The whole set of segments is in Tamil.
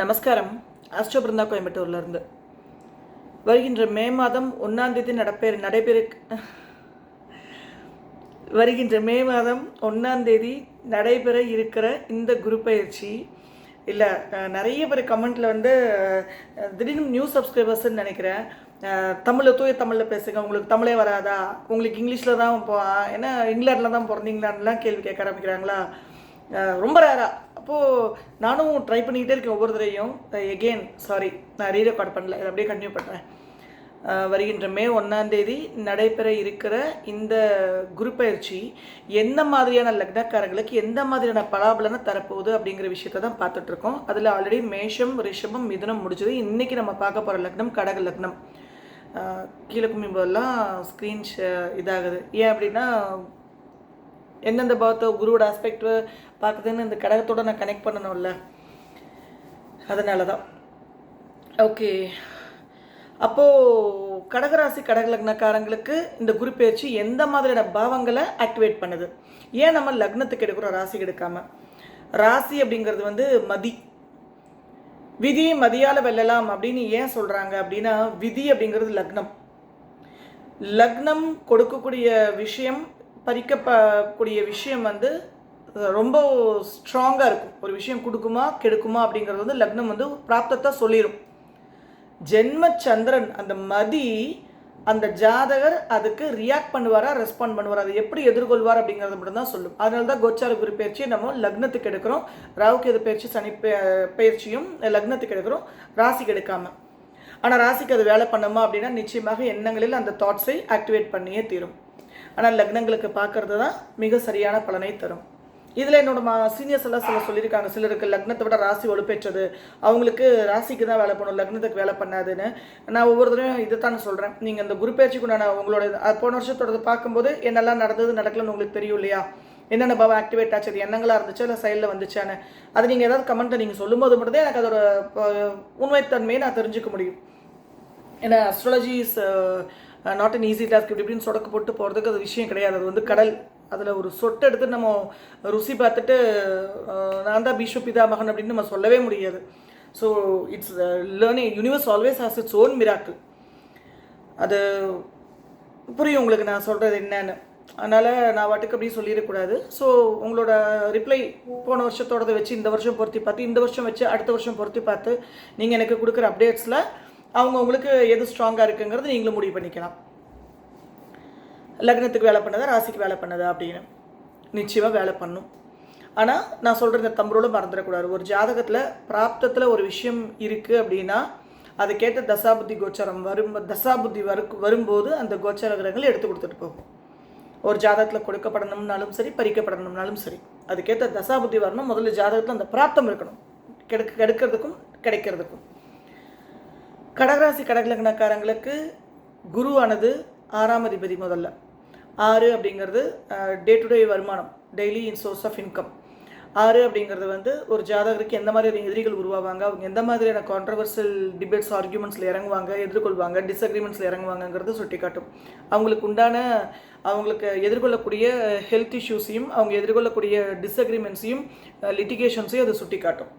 நமஸ்காரம். அஸ்டோ பிருந்தா கோயம்புத்தூர்லேருந்து. வருகின்ற மே மாதம் ஒன்றாந்தேதி நடப்பேர் நடைபெற வருகின்ற மே மாதம் ஒன்றாந்தேதி நடைபெற இருக்கிற இந்த குரு பயிற்சி. இல்லை நிறைய பேர் கமெண்ட்டில் வந்து திடீர்னு நியூ சப்ஸ்கிரைபர்ஸ்ன்னு நினைக்கிறேன். தமிழில் தூய தமிழில் பேசுங்க. உங்களுக்கு தமிழே வராதா? உங்களுக்கு இங்கிலீஷில் தான் இப்போ ஏன்னா இங்கிலாண்டில் தான் பிறந்தீங்களான்லாம் கேள்வி கேட்க ஆரம்பிக்கிறாங்களா? ரொம்ப ரேராக அப்போது நானும் ட்ரை பண்ணிக்கிட்டே இருக்கேன் ஒவ்வொரு தடவையும். எகெயின் சாரி நான் ரீ ரெக்கார்ட் பண்ணல. இதை அப்படியே கண்டினியூ பண்ணுறேன் வருகின்ற மே ஒன்றாந்தேதி நடைபெற இருக்கிற இந்த குருப்பயிற்சி எந்த மாதிரியான லக்னக்காரங்களுக்கு எந்த மாதிரியான பலாபலனை தரப்போகுது அப்படிங்கிற விஷயத்தை தான் பார்த்துட்ருக்கோம் அதில் ஆல்ரெடி மேஷம் ரிஷபம் மிதுனம் முடிஞ்சது. இன்றைக்கி நம்ம பார்க்க போகிற லக்னம் கடக லக்னம். கீழே கும்பிம்போதெல்லாம் ஸ்க்ரீன் இதாகுது. ஏன் அப்படின்னா எந்தெந்த பாவத்தை குருவோட ஆஸ்பெக்ட் பார்க்குதுன்னு இந்த கடகத்தோட நான் கனெக்ட் பண்ணணும்ல. அதனால தான் ஓகே அப்போது கடகராசி கடக லக்னக்காரங்களுக்கு இந்த குரு பயிற்சி எந்த மாதிரியான பாவங்களை ஆக்டிவேட் பண்ணுது? ஏன் நம்ம லக்னத்துக்கு எடுக்கிறோம் ராசிக்கு எடுக்காம? ராசி அப்படிங்கிறது வந்து மதி. விதி மதியால் வெல்லலாம் அப்படின்னு ஏன் சொல்கிறாங்க அப்படின்னா விதி அப்படிங்கிறது லக்னம். லக்னம் கொடுக்கக்கூடிய விஷயம் பறிக்கப்படக்கூடிய விஷயம் வந்து ரொம்ப ஸ்ட்ராங்காக இருக்கும். ஒரு விஷயம் கொடுக்குமா கெடுக்குமா அப்படிங்கிறது வந்து லக்னம் வந்து பிராப்தத்தை சொல்லிடும் ஜென்ம சந்திரன் அந்த மதி அந்த ஜாதகர் அதுக்கு ரியாக்ட் பண்ணுவாரா ரெஸ்பாண்ட் பண்ணுவாரா அதை எப்படி எதிர்கொள்வார் அப்படிங்கிறத மட்டும் தான் சொல்லும். அதனால தான் கோச்சார குரு பயிற்சியை நம்ம லக்னத்துக்கு எடுக்கிறோம் ராவுக்கு எது பயிற்சி சனி பயிற்சியும் லக்னத்துக்கு எடுக்கிறோம் ராசிக்கு எடுக்காம. ஆனால் ராசிக்கு அது வேலை பண்ணுமா அப்படின்னா நிச்சயமாக எண்ணங்களில் அந்த தாட்ஸை ஆக்டிவேட் பண்ணியே தீரும். ஆனால் லக்னங்களுக்கு பார்க்கறது தான் மிக சரியான பலனை தரும். இதில் என்னோட மா சீனியர்ஸ் எல்லாம் சில சொல்லியிருக்காங்க. சிலருக்கு லக்னத்தை விட ராசி ஒழுப்பேற்றது அவங்களுக்கு ராசிக்கு தான் வேலை பண்ணும் லக்னத்துக்கு வேலை பண்ணாதுன்னு. நான் ஒவ்வொரு தடவையும் இதை தான் சொல்கிறேன் நீங்கள் இந்த குரு பயிற்சிக்கு நான் உங்களோட அது போன வருஷத்தோடது பார்க்கும்போது என்னெல்லாம் நடந்தது நடக்கலன்னு உங்களுக்கு தெரியும் இல்லையா? என்னென்ன பாவம் ஆக்டிவேட் ஆச்சு அது எண்ணங்களாக இருந்துச்சு இல்லை சைடில் வந்துச்சான்னு. அது நீங்கள் ஏதாவது கமெண்ட்டை நீங்கள் சொல்லும்போது மட்டும்தான் எனக்கு அதோட உண்மைத்தன்மையை நான் தெரிஞ்சுக்க முடியும். ஏன்னா astrology is not an easy task இப்படி இப்படின்னு சொடக்கு போட்டு போகிறதுக்கு அது விஷயம் கிடையாது. அது வந்து கடல். அதில் ஒரு சொட்டு எடுத்து நம்ம ருசி பார்த்துட்டு நான் தான் பீஷ்வ பிதாமகன் அப்படின்னு நம்ம சொல்லவே முடியாது. So it's learning universe always has its own miracle அது புரியும் உங்களுக்கு நான் சொல்கிறது என்னன்னு. அதனால் நான் வாட்டுக்கு அப்படியே சொல்லிடக்கூடாது. ஸோ உங்களோட ரிப்ளை போன வருஷத்தோடதை வச்சு இந்த வருஷம் பொருத்தி பார்த்து இந்த வருஷம் வச்சு அடுத்த வருஷம் பொருத்தி பார்த்து நீங்கள் எனக்கு கொடுக்குற அப்டேட்ஸில் அவங்கவுங்களுக்கு எது ஸ்ட்ராங்காக இருக்குங்கிறது நீங்களும் முடிவு பண்ணிக்கலாம். லக்னத்துக்கு வேலை பண்ணதா ராசிக்கு வேலை பண்ணதா அப்படின்னு நிச்சயமாக வேலை பண்ணும். ஆனால் நான் சொல்கிற இந்த தம்பரோட மறந்துடக்கூடாது. ஒரு ஜாதகத்தில் பிராப்தத்தில் ஒரு விஷயம் இருக்குது அப்படின்னா அதுக்கேற்ற தசாபுத்தி கோச்சாரம் வரும் தசாபுத்தி வரு வரும்போது அந்த கோச்சார கிரகங்கள் எடுத்து கொடுத்துட்டு போகும். ஒரு ஜாதகத்தில் கொடுக்கப்படணும்னாலும் சரி பறிக்கப்படணும்னாலும் சரி. அதுக்கேற்ற தசாபுத்தி வரணும். முதல்ல ஜாதகத்தில் அந்த பிராப்தம் இருக்கணும். கெடுக்க கெடுக்கிறதுக்கும் கிடைக்கிறதுக்கும். கடகராசி கடகலக்னக்காரங்களுக்கு குருவானது ஆறாம் அதிபதி முதல்ல. ஆறு அப்படிங்கிறது டே டு டே வருமானம் daily in source of income ஆறு அப்படிங்கிறது வந்து ஒரு ஜாதகருக்கு எந்த மாதிரி எதிரிகள் உருவாவாங்க அவங்க எந்த மாதிரியான கான்ட்ரவர்சல் டிபேட்ஸ் ஆர்கியூமெண்ட்ஸில் இறங்குவாங்க எதிர்கொள்வாங்க டிஸ்அக்ரிமெண்ட்ஸில் இறங்குவாங்கங்கிறது சுட்டி காட்டும் அவங்களுக்கு உண்டான அவங்களுக்கு எதிர்கொள்ளக்கூடிய ஹெல்த் இஷ்யூஸையும் அவங்க எதிர்கொள்ளக்கூடிய டிஸ்அக்ரிமெண்ட்ஸையும் லிட்டிகேஷன்ஸையும் அது சுட்டி காட்டும்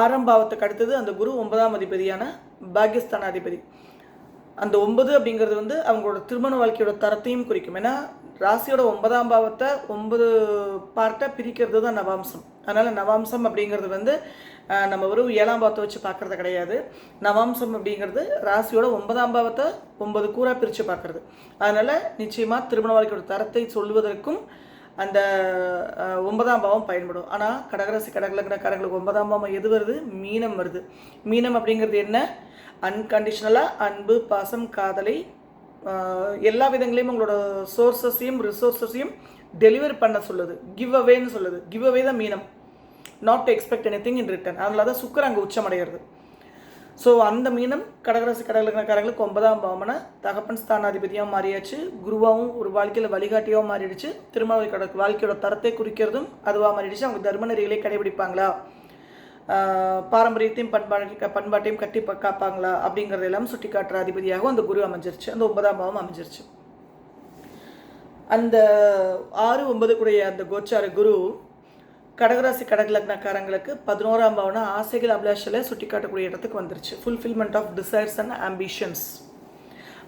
ஆறாம் பாவத்துக்கு அடுத்தது அந்த குரு ஒன்பதாம் அதிபதியான பாகிஸ்தான் அதிபதி அந்த ஒன்பது அப்படிங்கிறது வந்து அவங்களோட திருமண வாழ்க்கையோட தரத்தையும் குறிக்கும். ஏன்னா ராசியோட ஒன்பதாம் பாவத்தை ஒன்பது பார்ட்டை பிரிக்கிறது தான் நவாம்சம். அதனால் நவாம்சம் அப்படிங்கிறது வந்து நம்ம வெறும் ஏழாம் பாவத்தை வச்சு பார்க்கறது கிடையாது. நவாம்சம் அப்படிங்கிறது ராசியோட ஒன்பதாம் பாவத்தை ஒன்பது கூறாக பிரித்து பார்க்கறது. அதனால் நிச்சயமாக திருமண வாழ்க்கையோட தரத்தை சொல்லுவதற்கும் அந்த ஒன்பதாம் பாவம் பயன்படும். ஆனால் கடகராசி கடகலக்கணக்காரங்களுக்கு ஒன்பதாம் பாவம் எது வருது? மீனம் வருது. மீனம் அப்படிங்கிறது என்ன? அன்கண்டிஷனலாக அன்பு பாசம் காதலை எல்லா விதங்களையும் உங்களோட சோர்ஸஸையும் ரிசோர்ஸஸையும் டெலிவர் பண்ண சொல்லுது. கிவ் அவேன்னு சொல்லுது. கிவ் அவே தான் மீனம். Not to expect anything in return அதனால தான் சுக்கர் அங்கே உச்சமடைகிறது ஸோ அந்த மீனம் கடகராசி கடகலக்கணக்காரங்களுக்கு ஒன்பதாம் பாவமான தகப்பன் ஸ்தானாதிபதியாக மாறியாச்சு. குருவாகவும் ஒரு வாழ்க்கையில் வழிகாட்டியாகவும் மாறிடுச்சு. திருமண வாழ்க்கையோட வாழ்க்கையோட தரத்தை குறிக்கிறதும் அதுவாக மாறிடுச்சு. அவங்க தர்ம நெறிகளை கடைபிடிப்பாங்களா? பாரம்பரியத்தையும் பண்பாட்டு பண்பாட்டையும் கட்டி காப்பாங்களா? அப்படிங்கிறதெல்லாம் சுட்டி காட்டுற அதிபதியாகவும் அந்த குரு அமைஞ்சிருச்சு. அந்த ஒன்பதாம் பாவம் அமைஞ்சிருச்சு. அந்த ஆறு ஒன்பதுக்குடைய அந்த கோச்சார குரு கடகராசி கடகலக்னக்காரங்களுக்கு பதினோராம் பவன ஆசைகள் அபிலாஷில் சுட்டி காட்டக்கூடிய இடத்துக்கு வந்துருச்சு. Fulfilment of desires and ambitions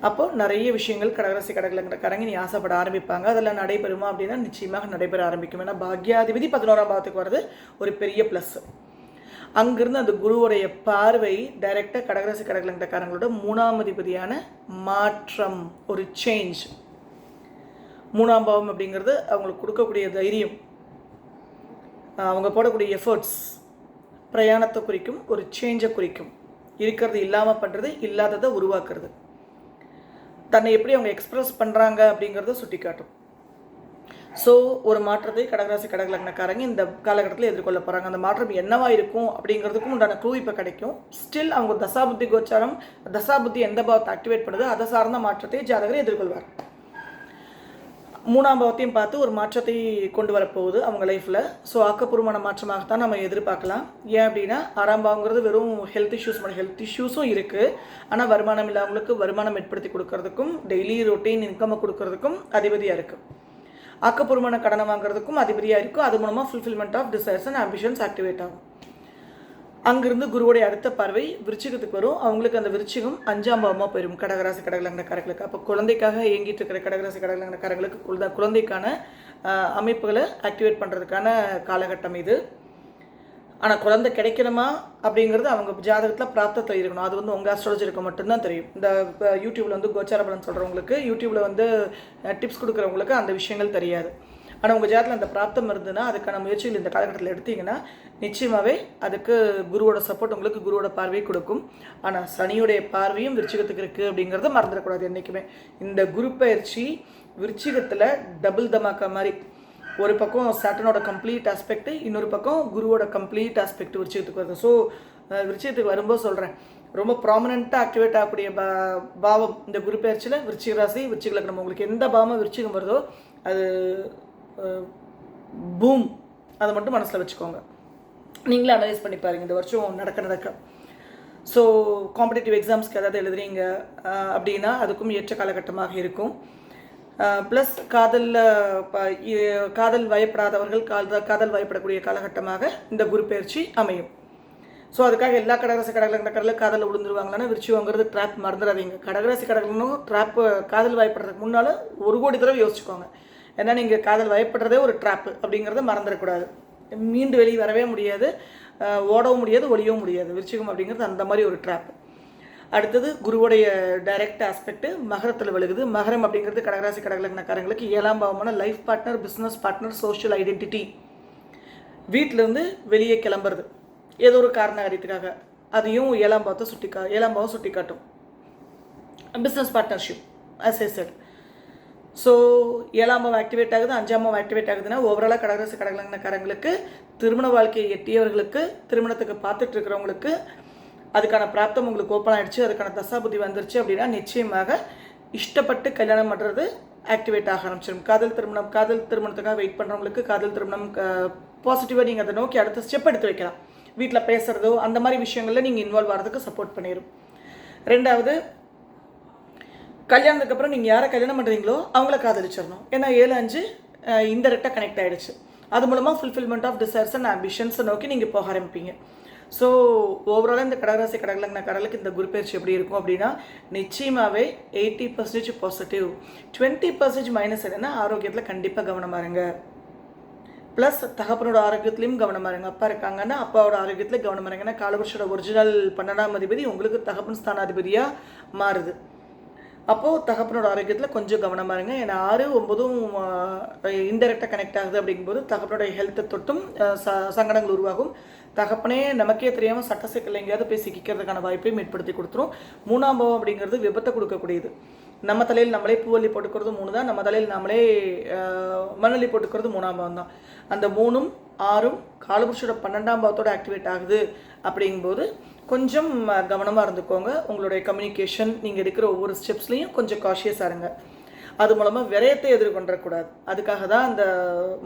அப்போது நிறைய விஷயங்கள் கடகராசி கடகலக்னக்காரங்க நீ ஆசைப்பட ஆரம்பிப்பாங்க. அதெல்லாம் நடைபெறுமா அப்படின்னா நிச்சயமாக நடைபெற ஆரம்பிக்கும். ஏன்னா பாக்யாதிபதி பதினோராம் பாவத்துக்கு வர்றது ஒரு பெரிய ப்ளஸ் அங்கிருந்து அந்த குருவுடைய பார்வை டைரெக்டாக கடகராசி கடகலங்கக்காரங்களோட மூணாம் அதிபதியான மாற்றம் ஒரு சேஞ்ச் மூணாம் பாவம் அப்படிங்கிறது அவங்களுக்கு கொடுக்கக்கூடிய தைரியம். அவங்க போடக்கூடிய எஃபர்ட்ஸ் பிரயாணத்தை குறிக்கும் ஒரு சேஞ்சை குறிக்கும். இருக்கிறது இல்லாமல் பண்ணுறது இல்லாததை உருவாக்குறது. தன்னை எப்படி அவங்க எக்ஸ்ப்ரெஸ் பண்ணுறாங்க அப்படிங்கிறத சுட்டி காட்டும் ஸோ ஒரு மாற்றத்தை கடகராசி கடகலக்னக்காரங்க இந்த காலகட்டத்தில் எதிர்கொள்ள போகிறாங்க அந்த மாற்றம் என்னவா இருக்கும் அப்படிங்கிறதுக்கும் உண்டான க்ளூ இப்போ கிடைக்கும். ஸ்டில் அவங்க தசாபுத்தி கோச்சாரம் தசாபுத்தி எந்த பாவத்தை ஆக்டிவேட் பண்ணுதோ அதை சார்ந்த மாற்றத்தை ஜாதகர் எதிர்கொள்வார். மூணாம் பாவத்தையும் பார்த்து ஒரு மாற்றத்தை கொண்டு வரப்போகுது அவங்க லைஃப்பில் ஸோ ஆக்கப்பூர்வமான மாற்றமாகத்தான் நம்ம எதிர்பார்க்கலாம். ஏன் அப்படின்னா ஆறாம் பாவங்கிறது வெறும் ஹெல்த் இஷ்யூஸ் மட்டும் ஹெல்த் இஷ்யூஸும் இருக்குது ஆனால் வருமானம் இல்லாதவங்களுக்கு வருமானம் ஏற்படுத்தி கொடுக்கறதுக்கும் டெய்லி ரொட்டீன் இன்கம்மை கொடுக்கறதுக்கும் அதிபதியாக இருக்குது ஆக்கப்பூர்வமான கடனை வாங்குறதுக்கும் அதிபதியாக இருக்கும் அது மூலமாக fulfilment of desires and ambitions activate ஆகும். அங்கிருந்து குருவுடைய அடுத்த பார்வை விருச்சிகத்துக்கு வரும். அவங்களுக்கு அந்த விருச்சிகம் அஞ்சாம் பாவமாக போயிடும் கடகராசி கடகலங்கனக்காரங்களுக்கு அப்போ குழந்தைக்காக இயங்கிட்டு இருக்கிற கடகராசி கடகலங்கக்காரங்களுக்கு குழந்தை குழந்தைக்கான அமைப்புகளை ஆக்டிவேட் பண்ணுறதுக்கான காலகட்டம் இது. ஆனால் குழந்தை கிடைக்கணுமா அப்படிங்கிறது அவங்க ஜாதகத்தில் பிராப்தத்தில் இருக்கணும். அது வந்து உங்கள் அஸ்ட்ராலஜருக்கு மட்டும்தான் தெரியும். இந்த யூடியூப்பில் வந்து கோச்சார பலன் சொல்கிறவங்களுக்கு யூடியூப்பில் வந்து டிப்ஸ் கொடுக்குறவங்களுக்கு அந்த விஷயங்கள் தெரியாது. ஆனால் உங்கள் ஜாதத்தில் அந்த பிராப்தம் இருந்ததுன்னா அதுக்கான முயற்சிகள் இந்த காலகட்டத்தில் எடுத்தீங்கன்னா நிச்சயமாகவே அதுக்கு குருவோட சப்போர்ட் உங்களுக்கு குருவோட பார்வை கொடுக்கும். ஆனால் சனியுடைய பார்வையும் விருச்சிகத்துக்கு இருக்குது அப்படிங்கிறத மறந்துடக்கூடாது என்றைக்குமே இந்த குரு பயிற்சி விருச்சிகத்தில் டபுள் தமாக்கா மாதிரி. ஒரு பக்கம் சாட்டனோட கம்ப்ளீட் ஆஸ்பெக்ட் இன்னொரு பக்கம் குருவோட கம்ப்ளீட் ஆஸ்பெக்ட் விருச்சிகத்துக்கு வருது. ஸோ விருச்சிகத்துக்கு வரும்போது சொல்கிறேன் ரொம்ப ப்ராமினெண்ட்டாக ஆக்டிவேட் ஆகக்கூடிய பா பாவம் இந்த குரு பயிற்சியில் விருச்சிக ராசி விருச்சிக லக்னம். உங்களுக்கு எந்த பாவமாக விருச்சிகம் வருதோ அது பூம் அதை மட்டும் மனசில் வச்சுக்கோங்க. நீங்களே அனலைஸ் பண்ணி பாருங்கள் இந்த வருஷம் நடக்க நடக்க. ஸோ காம்படிட்டிவ் எக்ஸாம்ஸ்க்கு ஏதாவது எழுதுறீங்க அப்படின்னா அதுக்கும் ஏற்ற காலகட்டமாக இருக்கும். ப்ளஸ் காதலில் காதல் வயப்படாதவர்கள் காதல் காதல் வயப்படக்கூடிய காலகட்டமாக இந்த குரு பயிற்சி அமையும். ஸோ அதுக்காக எல்லா கடகராசி கடகல கடலில் காதலில் விழுந்துருவாங்களான்னு விரிச்சுவாங்கிறது ட்ராப் மறந்துடாதீங்க கடகராசி கடகலனும் ட்ராப் காதல் வாய்ப்படுறதுக்கு முன்னால் ஒரு கோடி தடவை யோசிச்சுக்கோங்க. ஏன்னா நீங்கள் காதல் வயப்படுறதே ஒரு ட்ராப்பு அப்படிங்கிறத மறந்துடக்கூடாது மீண்டு வெளியே வரவே முடியாது. ஓடவும் முடியாது ஒழியவும் முடியாது. விருச்சிகம் அப்படிங்கிறது அந்த மாதிரி ஒரு ட்ராப் அடுத்தது குருவுடைய டைரக்ட் ஆஸ்பெக்ட் மகரத்தில் விழுகுது. மகரம் அப்படிங்கிறது கடகராசி கடகலக்னக்காரங்களுக்கு ஏழாம் பாவமான life partner business partner social identity வீட்டிலேருந்து வெளியே கிளம்புறது. ஏதோ ஒரு காரண காரியத்துக்காக அதையும் ஏழாம் பாவத்தை சுட்டி கா ஏழாம் பாவம் சுட்டி காட்டும் பிஸ்னஸ் பார்ட்னர்ஷிப் அஸ் ஸோ ஏழாம் பாவம் ஆக்டிவேட் ஆகுது அஞ்சாம் பாவம் ஆக்டிவேட் ஆகுதுன்னா ஓவராலாக கடகரசு கடகலங்கனக்காரங்களுக்கு திருமண வாழ்க்கையை எட்டியவர்களுக்கு திருமணத்துக்கு பார்த்துட்டு இருக்கிறவங்களுக்கு அதுக்கான பிராப்தம் உங்களுக்கு ஓப்பன் ஆகிடுச்சு அதுக்கான தசாபுதி வந்துருச்சு அப்படின்னா நிச்சயமாக இஷ்டப்பட்டு கல்யாணம் பண்ணுறது ஆக்டிவேட் ஆக ஆரம்பிச்சிடும் காதல் திருமணம் காதல் திருமணத்துக்காக வெயிட் பண்ணுறவங்களுக்கு காதல் திருமணம் பாசிட்டிவாக நீங்கள் அதை நோக்கி அடுத்த ஸ்டெப் எடுத்து வைக்கலாம். வீட்டில் பேசுகிறதோ அந்த மாதிரி விஷயங்களில் நீங்கள் இன்வால்வ் ஆகிறதுக்கு சப்போர்ட் பண்ணிடும் ரெண்டாவது கல்யாணத்துக்கு அப்புறம் நீங்கள் யாரை கல்யாணம் பண்ணுறீங்களோ அவங்கள காதலிச்சிடணும். ஏன்னா ஏழு அஞ்சு இன்டெரக்டாக கனெக்ட் ஆகிடுச்சு அது மூலமாக ஃபுல்ஃபில்மெண்ட் ஆஃப் டிசைர்ஸ் அண்ட் ஆம்பிஷன்ஸை நோக்கி நீங்கள் போக ஆரம்பிப்பீங்க. ஸோ ஓவராலாக இந்த கடகராசி கடகலங்கின கடலுக்கு இந்த குரு பயிற்சி எப்படி இருக்கும் அப்படின்னா நிச்சயமாகவே eighty percentage positive twenty percentage minus என்னென்னா ஆரோக்கியத்தில் கண்டிப்பாக கவனமாக இருங்க ப்ளஸ் தகப்பனோட ஆரோக்கியத்துலேயும் கவனமாக இருங்க அப்பா இருக்காங்கன்னா அப்பாவோட ஆரோக்கியத்தில் கவனமாக இருங்க ஏன்னா காலவர்ஷோட ஒரிஜினல் பன்னெண்டாம் அதிபதி உங்களுக்கு தகப்பன் ஸ்தானாதிபதியாக மாறுது. அப்போது தகப்பனோட ஆரோக்கியத்தில் கொஞ்சம் கவனமாக இருங்க. ஏன்னா ஆறு ஒம்பதும் இன்டெரக்டாக கனெக்ட் ஆகுது அப்படிங்கும்போது தகப்பனோட ஹெல்த்தை தொட்டும் ச சங்கடங்கள் உருவாகும். தகப்பனே நமக்கே தெரியாமல் சட்ட சிக்கல் எங்கேயாவது போய் சிக்கிக்கிறதுக்கான வாய்ப்பையும் ஏற்படுத்தி கொடுத்துரும். மூணாம் பாவம் அப்படிங்கிறது விபத்தை கொடுக்கக்கூடியது. நம்ம தலையில் நம்மளே பூவல்லி போட்டுக்கிறது மூணு தான் நம்ம தலையில் நம்மளே மணலி போட்டுக்கிறது மூணாம் பாவம் தான். அந்த மூணும் ஆறும் காலபுருஷோட பன்னெண்டாம் பாவத்தோடு ஆக்டிவேட் ஆகுது அப்படிங்கும்போது கொஞ்சம் கவனமாக இருந்துக்கோங்க. உங்களுடைய கம்யூனிகேஷன் நீங்கள் எடுக்கிற ஒவ்வொரு ஸ்டெப்ஸ்லையும் கொஞ்சம் காஷியஸாக இருங்க. அது மூலமாக விரயத்தை எதிர்கொண்டக்கூடாது அதுக்காக தான் அந்த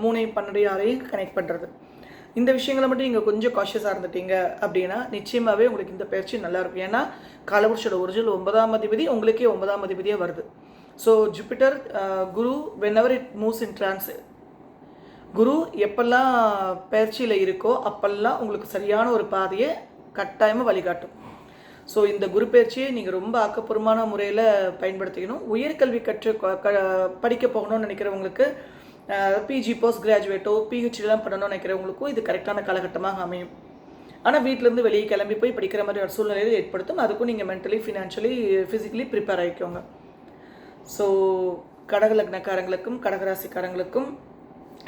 மூணையும் பன்னெண்டு ஆறையும் கனெக்ட் பண்ணுறது இந்த விஷயங்களை மட்டும் நீங்கள் கொஞ்சம் காஷியஸாக இருந்துட்டீங்க அப்படின்னா நிச்சயமாகவே உங்களுக்கு இந்த பயிற்சி நல்லாயிருக்கும் ஏன்னா காலபுருஷோட ஒரிஜினல் ஒன்பதாம் அதிபதி உங்களுக்கே ஒன்பதாம் அதிபதியாக வருது. So Jupiter Guru whenever it moves in trans Guru எப்பெல்லாம் பயிற்சியில் இருக்கோ அப்பெல்லாம் உங்களுக்கு சரியான ஒரு பாதையை கட்டாயமாக வழிகாட்டும். ஸோ இந்த குரு பயிற்சியை நீங்கள் ரொம்ப ஆக்கப்பூர்வமான முறையில் பயன்படுத்திக்கணும். உயர்கல்வி கற்று க- க- படிக்க போகணும்னு நினைக்கிறவங்களுக்கு பிஜி போஸ்ட் கிராஜுவேட்டோ பிஹெச்டிலாம் பண்ணணும்னு நினைக்கிறவங்களுக்கும் இது கரெக்டான காலகட்டமாக அமையும். ஆனால் வீட்டிலேருந்து வெளியே கிளம்பி போய் படிக்கிற மாதிரி ஒரு சூழ்நிலையில் ஏற்படுத்தும். அதுக்கும் நீங்கள் மென்டலி ஃபினான்ஷியலி ஃபிசிக்கலி ப்ரிப்பேர் ஆகிக்கோங்க ஸோ கடக லக்னக்காரங்களுக்கும் கடகராசிக்காரங்களுக்கும்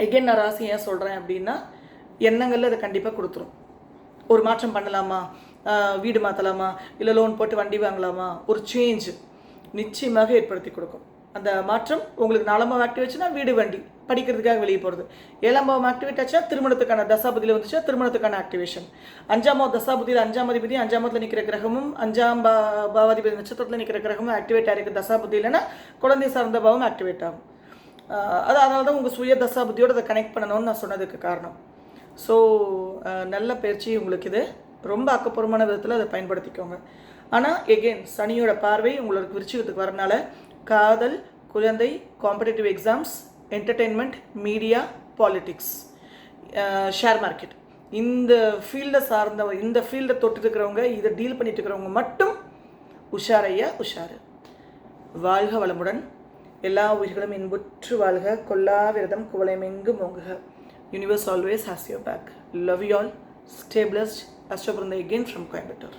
எகென் நான் ராசி ஏன் சொல்கிறேன் அப்படின்னா எண்ணங்களில் அதை கண்டிப்பாக கொடுத்துரும். ஒரு மாற்றம் பண்ணலாமா? வீடு மாற்றலாமா இல்லை லோன் போட்டு வண்டி வாங்கலாமா? ஒரு சேஞ்ச் நிச்சயமாக ஏற்படுத்தி கொடுக்கும். அந்த மாற்றம் உங்களுக்கு நாலாம் வச்சுன்னா வீடு வண்டி. படிக்கிறதுக்காக வெளியே போகிறது ஏழாம் பாவம் ஆக்டிவேட் ஆச்சா? திருமணத்துக்கான தசாபதியில் வந்துச்சுன்னா திருமணத்துக்கான ஆக்டிவேஷன் அஞ்சாமாவது தசாபதியில் அஞ்சாம் அதிபதி அஞ்சாமத்தில் நிற்கிற கிரகமும் அஞ்சாம் பா பாவாதிபதி நட்சத்திரத்தில் நிற்கிற கிரகமும் ஆக்டிவேட் ஆகிருக்கு தசாபதி இல்லைன்னா குழந்தை சார்ந்த பாவம் ஆக்டிவேட் ஆகும். அது அதனால தான் உங்கள் சுய தசாபதியோடு அதை கனெக்ட் பண்ணணும்னு நான் சொன்னதுக்கு காரணம். ஸோ நல்ல பயிற்சி உங்களுக்கு இது. ரொம்ப ஆக்கப்பூர்வமான விதத்தில் அதை பயன்படுத்திக்கோங்க. ஆனால் எகெயின் சனியோட பார்வை உங்களுக்கு விருச்சிகத்துக்கு வரனால காதல் குழந்தை competitive exams entertainment media politics share market இந்த ஃபீல்டை சார்ந்த இந்த ஃபீல்டை தொட்டுருக்கிறவங்க இதை டீல் பண்ணிட்டு இருக்கிறவங்க மட்டும் உஷாரையா உஷாரு. வாழ்க வளமுடன். எல்லா உயிர்களும் இன்புற்று வாழ்க. கொல்லா விரதம் குவளைமெங்கு மோங்குக. Universe always has your back love you all stay blessed அஸ்டோபிருந்த again from Coimbatore